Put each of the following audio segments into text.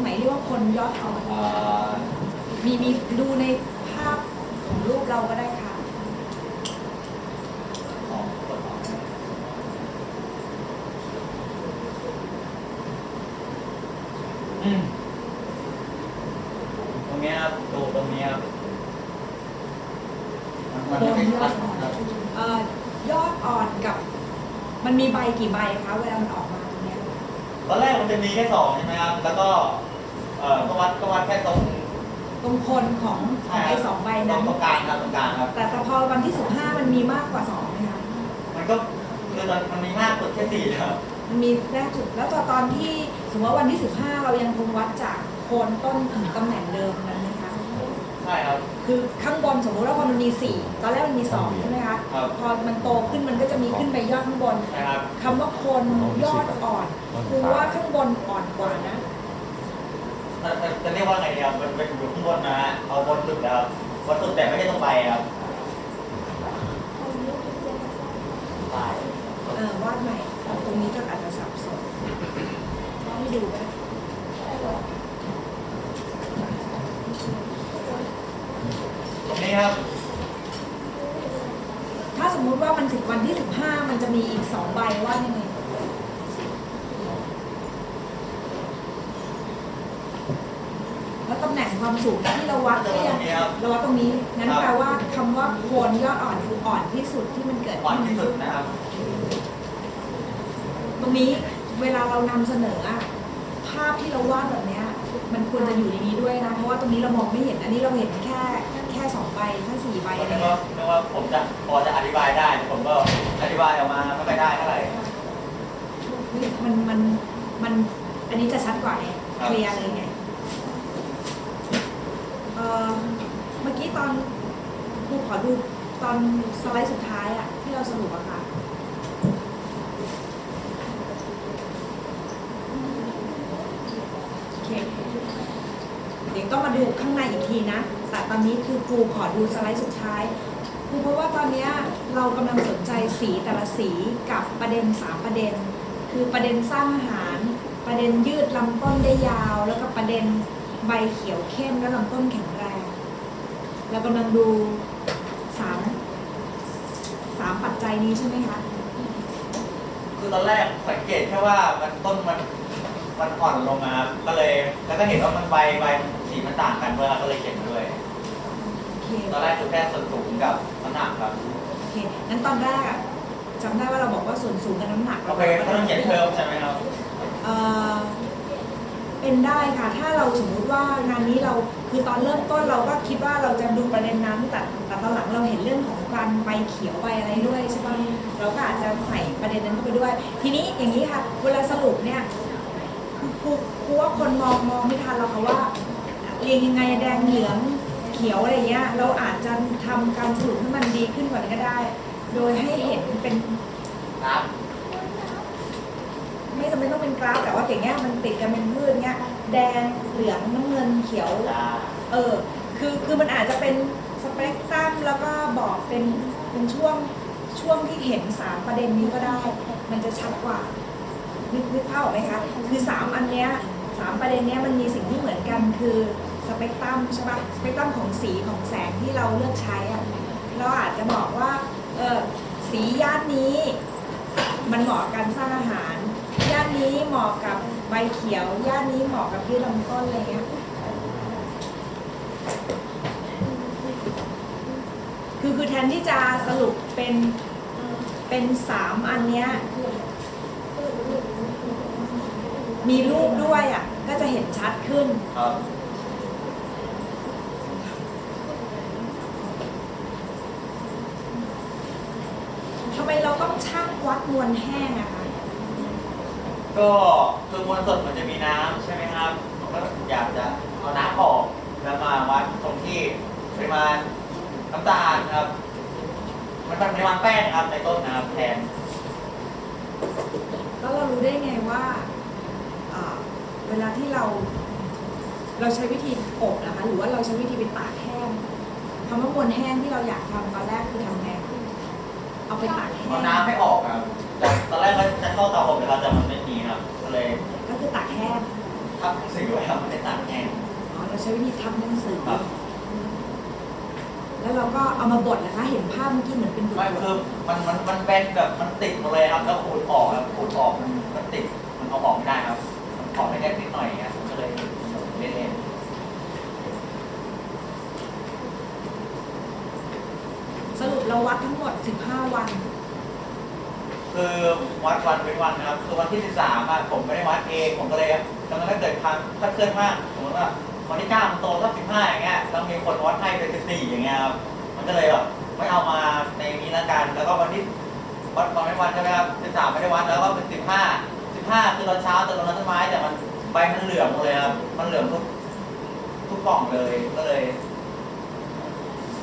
รงไหนเรียกว่าคนยอดอ่อนอ่ามีมีดูในภาพของรูปเราก็ได้ค่ะของกดออกอืมตรงเนี้ยครับดูตรงเนี้ยครับมันมันไม่ชัดครับเอ่อยอดอ่อนกับ มันมีใบกี่ใบคะเวลามันออกมาตรงเนี้ยตอนแรกมันจะมีแค่สองใช่ไหมครับ แล้วก็ เอ่อก็วัดก็วัดแค่ตรงตรงคนของของไอ้สองใบตรนั้งนตรงกลางครับตรงกลางครับ แต่แต่พอวันที่ 15 มันมีมากกว่า2ไหมคะมันก็คือมันมันมีมากสุดแค่สี่ครับ มันมีแรกสุดแล้วตอนตอนที่สมมติว่าวันที่ 15 เรายังคงวัดจากโคนต้นถึงตำแหน่งเดิมนั้นนะคะ ใช่ครับ คือข้างบนสมมติว่าพอมันมี 4 ตอนแรกมันมี2ใช่ไหมคะครับ พอมันโตขึ้นมันก็จะมีขึ้นไปยอดข้างบน นะครับ คำว่าคนยอดอ่อนคือว่าข้างบนอ่อนกว่านะ จะจะจะเรียกว่าไงดีครับมันเป็นอยู่ข้างบนนะฮะเอาบนสุดนะครับบนสุดแต่ไม่ได้ตรงใบครับใช่เออวาดใหม่ตรงนี้ก็อาจจะสับสนให้ดูนะตรงนี้ครับถ้าสมมุติว่ามันสิบวันที่ 15 มันจะมีอีก 2 ใบวาดยังไง แล้วตำแหน่งความ สูงที่เราวัดก็ยังเราวัดตรงนี้งั้นแปลว่าคำว่าโคนยอดอ่อนคืออ่อนที่สุดที่มันเกิดอ่อนขึ้นที่สุดนะครับ ตรงนี้เวลาเรานำเสนออะภาพที่เราวาดแบบเนี้ยมันควรจะอยู่ในนี้ด้วยนะเพราะว่าตรงนี้เรามองไม่เห็นอันนี้เราเห็นแค่แค่สองใบแค่สี่ใบผมอะไรนึกว่าเงี้ยนึกว่าผมจะพอจะอธิบายได้ผมก็อธิบายออกมาไม่ค่อยได้เท่าไหร่ มันมันมัน อันนี้จะชัดกว่าไงครับเคลียร์เลยไงเอ่อเมื่อกี้ตอนครูขอดูตอนสไลด์สุดท้ายอะที่เราสรุปอะค่ะ โอเค เดี๋ยวต้องมาดูข้างในอีกทีนะ แต่ตอนนี้คือครูขอดูสไลด์สุดท้ายครูเพราะว่าตอนเนี้ยเรากำลังสนใจสีแต่ละสีกับประเด็นสามประเด็น คือประเด็นสร้างอาหาร ประเด็นยืดลำต้นได้ยาว แล้วก็ประเด็น ใบเขียวเข้มและลำต้นแข็งแรง เรากำลังดูสามสามปัจจัยนี้ใช่ไหมคะ คือตอนแรกสังเกตแค่ว่ามันต้นมันมันอ่อนลงมาครับก็เลยแล้วก็เห็นว่ามันใบใบสีมันต่างกันด้วยครับก็เลยเขียนมาด้วย โอเค ตอนแรกคือแค่ส่วนสูงกับน้ำหนักครับโอเค งั้นตอนแรกอะจำได้ว่าเราบอกว่าส่วนสูงกับน้ำหนักโอเราเคก็ต้องเขียนเพิ่มใช่ไหมครับ เอ่อ เป็นได้ค่ะ ถ้าเราสมมุติว่างานนี้เราคือตอนเริ่มต้นเราก็คิดว่าเราจะดูประเด็นนั้น แต่แต่ตอนหลังเราเห็นเรื่องของการใบเขียวใบอะไรด้วยใช่ป่ะเราก็อาจจะใส่ประเด็นนั้นเข้าไปด้วย ทีนี้อย่างนี้ค่ะเวลาสรุปเนี่ยคือครูครูว่าคนมองมองไม่ทันเราค่ะว่าเรียงยังไงแดงเหลืองเขียวอะไรเงี้ยเราอาจจะทำการสรุปให้มันดีขึ้นกว่านี้ก็ได้ โดยให้เห็นเป็นครับ ไม่จำเป็นต้องเป็นกราฟแต่ว่าอย่างเงี้ยมันติดกันเป็นพืชเงี้ยแดงเหลืองน้ำเงินเขียว เออคือคือมันอาจจะเป็นสเปกตรัมแล้วก็บอกเป็นเป็นช่วงช่วงที่เห็นสามประเด็นนี้ก็ได้ มันจะชัดกว่านึกนึกภาพออกไหมคะคือสามอันเนี้ยสามประเด็นเนี้ยมันมีสิ่งที่เหมือนกันคือสเปกตรัมใช่ปะสเปกตรัมของสีของแสงที่เราเลือกใช้อะเราอาจจะบอกว่าเออสีย่านนี้ มันเหมาะกับการสร้างอาหาร ย่านนี้เหมาะกับใบเขียว ย่านนี้เหมาะกับยืดลำต้นอะไรเงี้ย คือคือแทนที่จะสรุปเป็นเป็นสามอันเนี้ย มีรูปด้วยอะ ก็จะเห็นชัดขึ้น ครับทำไมเราต้องชั่งวัดมวลแห้งอะคะ ก็คือมวลสดมันจะมีน้ำใช่ไหมครับผมก็อยากจะเอาน้ำออกแล้วมาวัดตรงที่ปริมาณน้ำตาลครับ มันเป็นปริมาณแป้งครับในต้นนะครับแทน แล้วเรารู้ได้ไงว่าอ่า เวลาที่เรา เราใช้วิธีอบนะคะ หรือว่าเราใช้วิธีไปตากแห้งคำว่ามวลแห้งที่เราอยากทำตอนแรกคือทำไง เอาไปตากแห้เอางน้ำให้ออกครับแต่ตอนแรกก็จะเข้าเตาอบเลยครับแต่มันไม่มีครับก็เลยก็คือตากแห้งทับหนังสือไว้ครับไม่ได้ตัดแห้งอ๋อเราใช้วิธีทับหนังสือครับแล้วเราก็เอามาบดนะคะ เห็นภาพเมื่อกี้เหมือนเป็นบทไม่คือมันมันมันแบนแบบมันติดหมดเลยครับแล้วขูดออกครับขูดออกมันมันติดมันเอาออกไม่ได้ครับมันออกได้แค่นิดหน่อยอย่างเงี้ยผมก็เลยเล่น สรุป เราวัดทั้งหมด 15 วัน คือวัดวันเป็นวันนะครับคือวันที่13อะผมไม่ได้วัดเองผมก็เลยแล้วมันก็เกิดความคลาดเคลื่อนมากสมมติว่าวันที่9มันโตสัก15อย่างเงี้ยแล้วมีคนวัดให้เป็น14อย่างเงี้ยครับมันก็เลยแบบไม่เอามาในนี้ละกันแล้วก็วันที่วัดตอนไม่วันใช่ไหมครับ13ไม่ได้วัดแล้วก็เป็น15 15คือตอนเช้าตอนลงต้นไม้แต่มันใบมันเหลืองหมดเลยครับมันเหลืองทุกทุกกล่องเลยก็เลย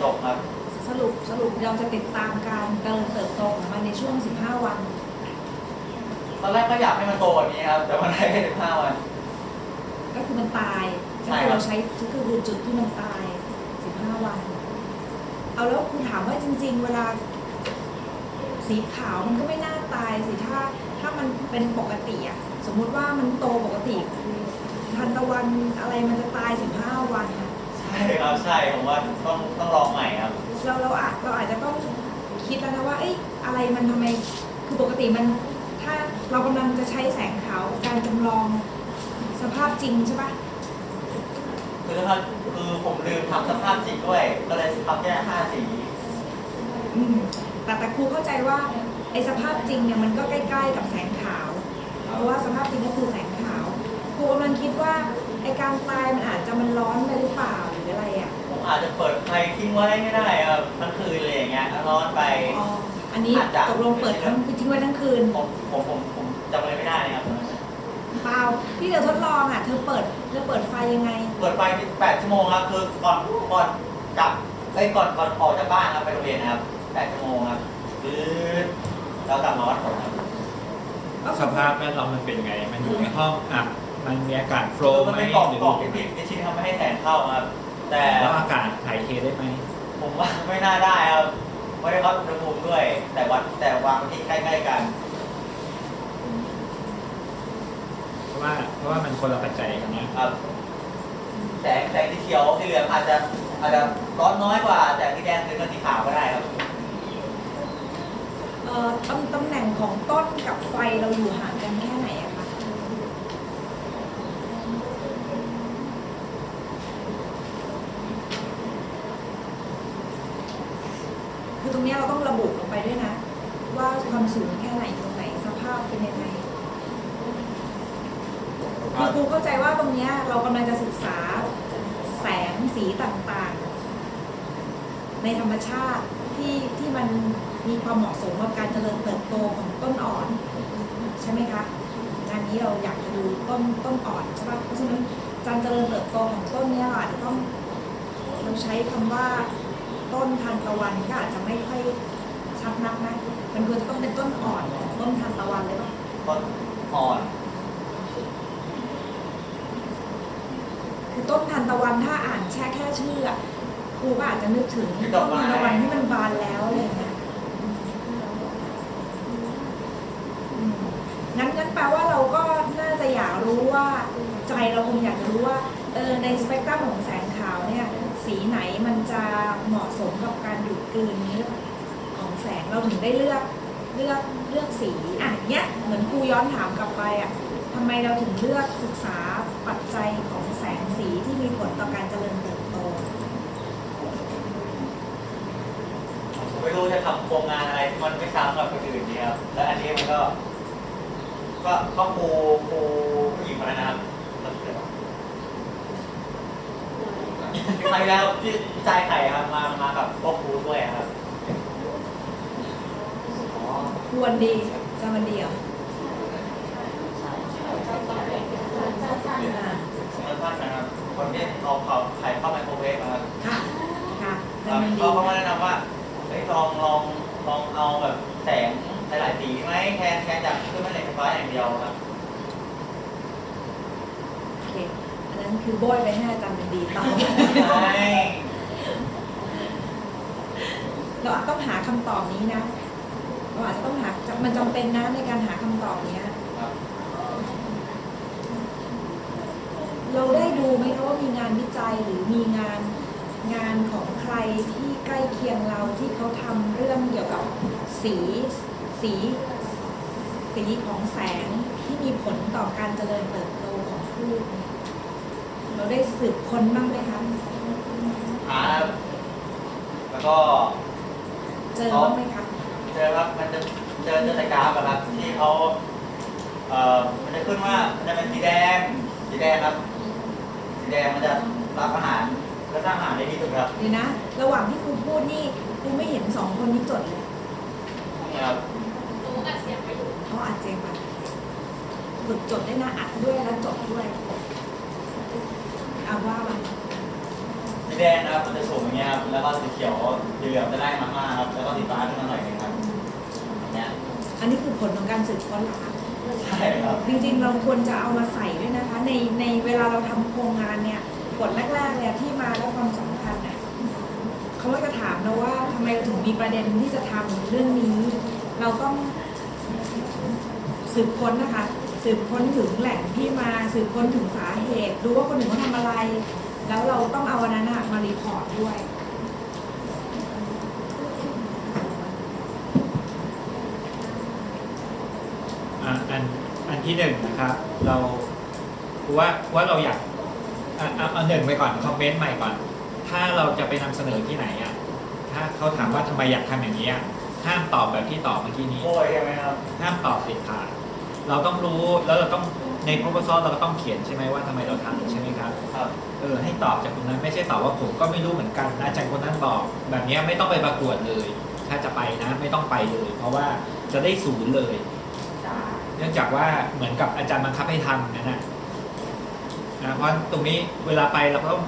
จบครับ สรุปสรุปเราจะติดตามการเจริญเติบโตของมันในช่วง 15 วัน ตอนแรกก็อยากให้มันโตกว่านี้ครับ แต่มันได้แค่15วัน ก็คือมันตายใช่ก็คือครับเราใช้ก็คือจุดที่มันตาย 15 วัน เอาแล้วคุณถามว่าจริง ๆ เวลาสีขาวมันก็ไม่น่าตายสิถ้าถ้ามันเป็นปกติอะสมมุติว่ามันโตปกติทันตะวันอะไรมันจะตาย 15 วันอะใช่ครับใช่ผมว่าต้องต้องลองใหม่ครับ เราเราอาจเราอาจจะต้องคิดแล้วนะว่าเอ้ยอะไรมันทำไมคือปกติมันถ้าเรากำลังจะใช้แสงขาวการจำลองสภาพจริงใช่ปะคือถ้าคือผมลืมทำสภาพจริงด้วย ก็เลยทำแค่ห้าสีอืมแต่แต่ครูเข้าใจว่าไอ้สภาพจริงเนี่ยมันก็ใกล้ ๆ กับแสงขาว เพราะว่าสภาพจริงก็คือแสงขาว ครูกำลังคิดว่าไอ้การตายมันอาจจะมันร้อนไปหรือเปล่าหรืออะไรอะผม อาจจะเปิดไฟทิ้งไว้ไม่ได้ครับทั้งคืนเลยอย่างเงี้ยแล้วร้อนไป อ๋ออันนี้อาจจะ ตกลงเปิดทั้งทิ้งไว้ทั้งคืนผมผมผมผมจำอะไรไม่ได้เลยครับเปล่าที่เธอทดลองอะเธอเปิดเธอเปิดไฟยังไง เปิดไฟแปดชั่วโมงครับคือก่อนก่อนกลับไอ้ยก่อนก่อนออกจากบ้านครับไปโรงเรียนนะครับแปดชั่วโมงครับคือแล้วกลับมาวัดผลครับ สภาพแวดล้อมมันเป็นไง มันอยู่ในห้องอับมันมีอากาศโฟลคือว์มันไหมเป็นกล่องหรือกล่องที่ปิดที่ชิ้นทำไม่ให้แสงเข้าครับ แต่ แล้วอากาศถ่ายเทได้ไหมผมว่าไม่น่าได้ครับไม่ได้วัดอุณหภูมิด้วย แต่วัดแต่วางที่ใกล้ๆกัน เพราะว่าเพราะว่ามันคนละปัจจัยกันนะครับ แสงแสงที่เขียวที่เหลืองอาจจะอาจจะร้อนน้อยกว่าแสงที่แดงหรือสีขาวก็ได้ครับ เอ่อตำตำแหน่งของต้นกับไฟเราอยู่ห่างกันแค่ไหนอะคะ คือตรง เราต้องระบุลงไปด้วยนะ ว่าความสูงแค่ไหนตรงไหนสภาพเป็นยังไงคือครูเข้าใจว่าตรงเนี้ยเรากำลังจะศึกษาแสงสีต่างๆ ในธรรมชาติที่ที่มันมีความเหมาะสมกับการเจริญเติบโตของต้นอ่อน ใช่ไหมคะงานนี้เราอยากจะดูต้นต้นอ่อนใช่ปะเพราะฉะนั้นการเจริญเติบโตของต้นเนี้ยเราอาจจะต้องเราใช้คำว่า ต้นทานตะวันก็อาจจะไม่ค่อยชัดนักนะมันควรจะต้องเป็นต้นอ่อนของต้นทานตะวันเลยปะต้นอ่อน คือต้นทานตะวันถ้าอ่านแค่แค่ชื่ออะครูก็อาจจะนึกถึงต้นทานตะวันที่มันบานแล้วอะไรอย่างเงี้ยอืมงั้นงั้นแปลว่าเราก็น่าจะอยากรู้ว่า ใจเราคงอยากจะรู้ว่าเออในสเปกตรัมของแสงขาวเนี่ยสีไหนมันจะเหมาะสมกับการดูดกลืนนี้ของแสงเราถึงได้เลือกเลือกเลือกสีอะเนี้ยเหมือนครูย้อนถามกลับไปอะทำไมเราถึงเลือกศึกษาปัจจัยของแสงสีที่มีผลต่อการเจริญเติบโตผมไม่รู้จะทำโครงงานอะไรมันไม่ซ้ำกับคนอื่นเนี่ยครับและอันนี้มันก็ ก็ก็ครูครูผู้หญิงคนนั้นนะครับใครแล้วที่ใจายไข่ครับมามากับพวกครูด้วยครับควรดีจะมันดีเหรออ่าแล้วท่านนะครับคนที่เอาเขาไข่เข้าไมโครเวฟนะครับค่ะค่ะจะเขามันดีเขาก็แนะนำว่าเฮ้ยลองลองลองเอาแบบแสงหลายๆสีไหมแทนแทนจากเครื่องแม่เหล็กไฟฟ้าอย่างเดียวครับ โอเค อันนั้น คือโบยไปให้อาจารย์เป็นดีต่อใช่เราอาจต้องหาคำตอบนี้นะเราอาจจะต้องหา มันจำเป็นนะในการหาคำตอบเนี้ยครับคเราได้ดูไหมคะว่ามีงานวิจัยหรือมีงานงานของใครที่ใกล้เคียงเราที่เขาทำเรื่องเกี่ยวกับสีสีสีของแสงที่มีผลต่อการเจริญเติบโตของพืชเนี่ย เราได้สืบค้นบ้างไหมคะหาครับแล้วก็เจอบ้างไหมคะเจอครับมันจะเจอเจอแต่กราฟอะครับที่เขาเอ่อมันจะขึ้นว่ามันจะเป็นสีแดงสีแดงครับสีแดงมันจะรับอาหารและสร้างอาหารได้ดีสุดครับเดี๋ยวนะ ระหว่างที่ครูพูดนี่ครูไม่เห็นสองคนนี้จดเลยนี่ครับรู้อัดเสียงไปอยู่เพราะอัดเจงไปฝึกจดได้นะอัดด้วยแล้วจดด้วย เอาว่ามาสีแดงนะครับมันจะสูงอย่างเงี้ยครับแล้วก็สีเขียวสีเหลืองจะได้มากๆครับแล้วก็สีฟ้าขึ้นมาหน่อยหนึงครับอย่างเงี้ยอันนี้คือผลของการสืบค้นเหรอคะใช่ครับจริงๆเราควรจะเอามาใส่ด้วยนะคะ ในในเวลาเราทำโครงงานเนี่ยกฎแรกๆเนี่ยที่มาและความสำคัญเนี่ยเขาก็จะถามเราว่าทำไมเราถึงมีประเด็นที่จะทำเรื่องนี้ เราต้องสืบค้นนะคะ สืบค้นถึงแหล่งที่มาสืบค้นถึงสาเหตุดูว่าคนอื่นเขาทำอะไร แล้วเราต้องเอาอันนั้นอะมารีพอร์ตด้วยอะอันอันที่หนึ่งนะครับ เราว่าว่าเราอยากอะเอาเอาหนึ่งไปก่อนคอมเมนต์ใหม่ก่อน ถ้าเราจะไปนำเสนอที่ไหนอะถ้าเขาถามว่าทำไมอยากทำอย่างนี้อะห้ามตอบแบบที่ตอบเมื่อกี้นี้ โอ้ยใช่ไหมครับ ห้ามตอบเด็ดขาด เราต้องรู้แล้วเราต้องใน proposal เราก็ต้องเขียนใช่ไหมว่าทำไมเราทำใช่ไหมครับครับ เออให้ตอบจากคนนั้นไม่ใช่ตอบว่าผมก็ไม่รู้เหมือนกันอาจารย์คนนั้นบอก แบบเนี้ยไม่ต้องไปประกวดเลย ถ้าจะไปนะไม่ต้องไปเลย เพราะว่าจะได้ศูนย์เลย เนื่องจากว่าเหมือนกับอาจารย์บังคับให้ทำนั่นนะนะเพราะตรงนี้เวลาไปเราก็ต้อง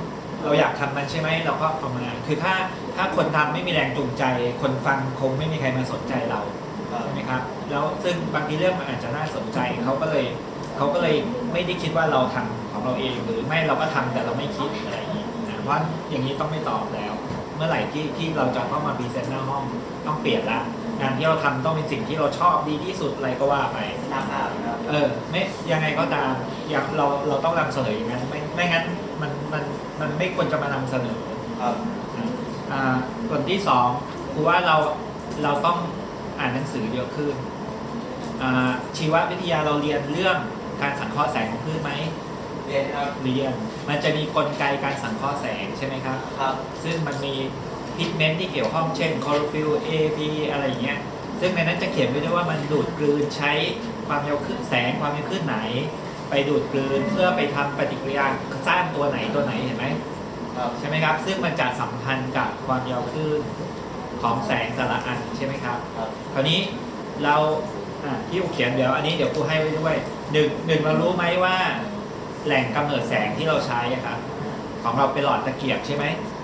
เราอยากทำมันใช่ไหมเราก็เอามาคือถ้าถ้าคนทำไม่มีแรงจูงใจ คนฟังคงไม่มีใครมาสนใจเราครับ ใช่ไหมครับแล้วซึ่งบางทีเรื่องมันอาจจะน่าสนใจเขาก็เลยเขาก็เลยไม่ได้คิดว่าเราทำของเราเองหรือไม่เราก็ทำแต่เราไม่คิดอะไรอย่างนี้นะเพราะอย่างนี้ต้องไม่ตอบแล้ว เมื่อไหร่ที่ที่เราจะเข้ามาพรีเซนต์หน้าห้องต้องเปลี่ยนละงานที่เราทำต้องเป็นสิ่งที่เราชอบดีที่สุดอะไรก็ว่าไปตามหาครับเออไม่ยังไงก็ตามอยากเราเราต้องนำเสนออย่างนั้นไม่ไม่งั้นมันมันมันไม่ควรจะมานำเสนอครับอ่าส่วนที่สองคือว่าเราเราต้อง อ่านหนังสือเยอะขึ้นอ่าชีววิทยาเราเรียนเรื่องการสังเคราะห์แสงของพืชไหมเรียนครับเรียน มันจะมีกลไกการสังเคราะห์แสงใช่ไหมครับ ครับ ซึ่งมันมีพิกเมนต์ที่เกี่ยวข้องเช่นคลอโรฟิล A P อะไรอย่างเงี้ย ซึ่งในนั้นจะเขียนไว้ด้วยว่ามันดูดกลืนใช้ความยาวคลื่นแสงความยาวคลื่นไหน ไปดูดกลืนเพื่อไปทำปฏิกิริยาสร้างตัวไหนตัวไหนเห็นไหมครับใช่ไหมครับ ซึ่งมันจะสัมพันธ์กับความยาวคลื่น ของแสงแต่ละอันใช่ไหมครับ ครับคราวนี้เราอะที่อูเขียนเดี๋ยวอันนี้เดี๋ยวครูให้ไว้ด้วยหนึ่งหนึ่งเรารู้ไหมว่า แหล่งกำเนิดแสงที่เราใช้อะครับของเราเป็นหลอดตะเกียบใช่ไหมค